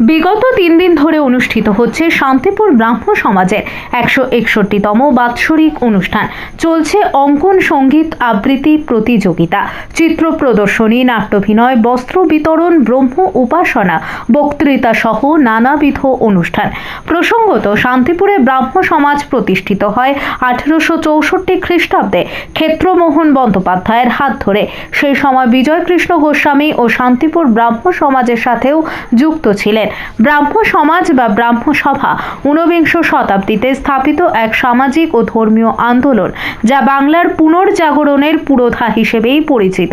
বিগত তিন দিন ধরে অনুষ্ঠিত হচ্ছে শান্তিপুর ব্রাহ্ম সমাজের একশো একষট্টিতম বাৎসরিক অনুষ্ঠান। চলছে অঙ্কন সংগীত আবৃত্তি প্রতিযোগিতা। চিত্র প্রদর্শনী, নাট্যভিনয়, বস্ত্র বিতরণ, ব্রহ্ম উপাসনা, বক্তৃতা সহ নানাবিধ অনুষ্ঠান। প্রসঙ্গত, শান্তিপুরে ব্রাহ্ম সমাজ প্রতিষ্ঠিত হয় আঠেরোশো চৌষট্টি খ্রিস্টাব্দে। ক্ষেত্রমোহন বন্দ্যোপাধ্যায়ের হাত ধরে। সেই সময় বিজয়কৃষ্ণ গোস্বামী ও শান্তিপুর ব্রাহ্ম সমাজের সাথেও যুক্ত ছিলেন। ব্রাহ্ম সমাজ বা ব্রাহ্ম সভা ঊনবিংশ শতাব্দীতে স্থাপিত এক সামাজিক ও ধর্মীয় আন্দোলন, যা বাংলার পুনর্জাগরণের পুরোধা হিসেবেই পরিচিত।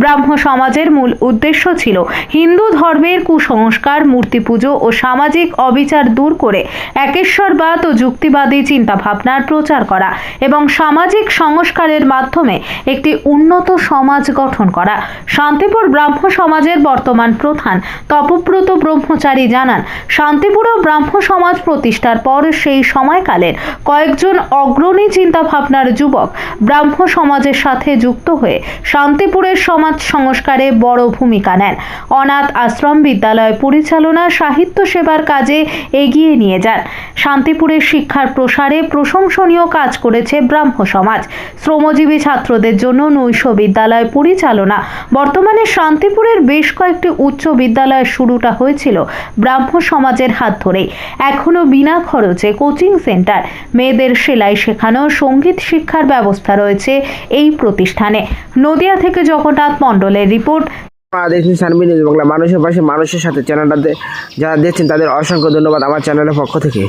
ব্রাহ্ম সমাজের মূল উদ্দেশ্য ছিল হিন্দু ধর্মের কুসংস্কার মূর্তি পুজো ও সামাজিক অবিচার দূর করে একেশ্বরবাদ ও যুক্তিবাদী চিন্তাভাবনার প্রচার করা এবং সামাজিক সংস্কারের মাধ্যমে একটি উন্নত সমাজ গঠন করা। শান্তিপুর ব্রাহ্ম সমাজের বর্তমান প্রধান তপব্রত ব্রহ্মচারী জানান, শান্তিপুর ব্রাহ্ম সমাজ প্রতিষ্ঠার পর সেই সময়কালের কয়েকজন অগ্রণী চিন্তাভাবনার যুবক ব্রাহ্ম সমাজের সাথে যুক্ত হয়ে শান্তিপুরের সমাজ সংস্কারে বড় ভূমিকা নেন। অনাথ আশ্রম বিদ্যালয় পরিচালনা সাহিত্য সেবার কাজে এগিয়ে নিয়ে যান। শান্তিপুরের শিক্ষার প্রসারে প্রশংসনীয় কাজ করেছে ব্রাহ্ম সমাজ। শ্রমজীবী ছাত্রদের জন্য নৈশ বিদ্যালয় পরিচালনা। বর্তমানে শান্তিপুরের বেশ কয়েকটি উচ্চ বিদ্যালয় শুরুটা হয়েছিল ব্রাহ্ম সমাজের হাত ধরে। এখনও বিনা খরচে কোচিং সেন্টার। মেয়েদের সেলাই শেখানো, সংগীত শিক্ষার ব্যবস্থা রয়েছে এই প্রতিষ্ঠানে। নদিয়া থেকে জগন্নাথ মণ্ডলের রিপোর্ট। বাংলা, মানুষের পাশে মানুষের সাথে চ্যানেলটাতে যারা দেখছেন তাদের অসংখ্য ধন্যবাদ আমার চ্যানেলের পক্ষ থেকে।